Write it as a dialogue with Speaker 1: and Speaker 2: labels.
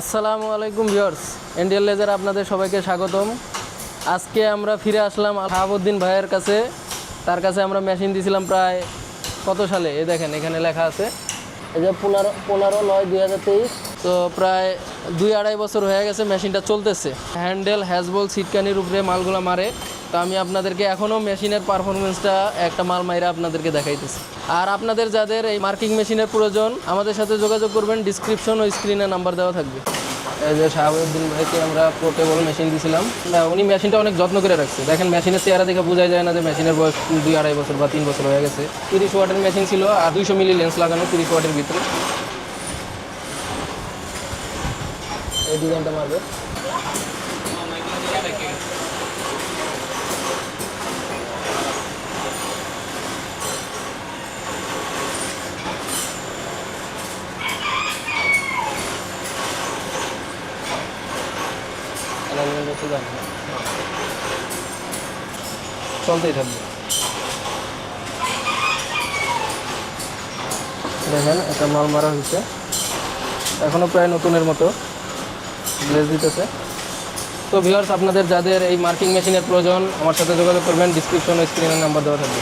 Speaker 1: আসসালামু আলাইকুম viewers Indian laser আপনাদের সবাইকে স্বাগতম। আজকে আমরা ফিরে আসলাম শাহাবুদ্দিন ভাইয়ের কাছে। তার কাছে আমরা মেশিন দিয়েছিলাম প্রায় কত সালে? এ দেখেন, এখানে লেখা আছে। এই যে পনেরো পনেরো নয় দুই হাজার তেইশ। তো প্রায় দুই আড়াই বছর হয়ে গেছে মেশিনটা চলতেছে। হ্যান্ডেল হ্যাজবল সিটকানির উপরে মালগুলো মারে। তো আমি আপনাদেরকে এখনও মেশিনের পারফরমেন্সটা একটা মাল মাইরা আপনাদেরকে দেখাইতেছি। আর আপনাদের যাদের এই মার্কিং মেশিনের প্রয়োজন, আমাদের সাথে যোগাযোগ করবেন ডিসক্রিপশন ও স্ক্রিনে নাম্বার দেওয়া থাকবে। এই যে শাহাবুদ্দিন ভাইকে আমরা পোর্টেবল মেশিন দিয়েছিলাম উনি মেশিনটা অনেক যত্ন করে রাখছে। দেখেন মেশিনের চেহারা দেখে বোঝা যায় না যে মেশিনের বয়স দুই, আড়াই বছর বা তিন বছর হয়ে গেছে। তিরিশ ওয়াটের মেশিন ছিল আর দুইশো মিলি লেন্স লাগানো তিরিশ ওয়াটের ভিতরে। এই ডিজাইনটা মারবে। জানি। চলতেই থাকবে। দেখেন এটা মাল মারা হয়েছে। এখনও প্রায় নতুনের মতো। গ্লেজ দিতেছে। তো ভিউয়ার্স আপনাদের যাদের এই মার্কিং মেশিনের প্রয়োজন, আমার সাথে যোগাযোগ করবেন। ডিসক্রিপশন স্ক্রিনের নাম্বার দেওয়া থাকবে।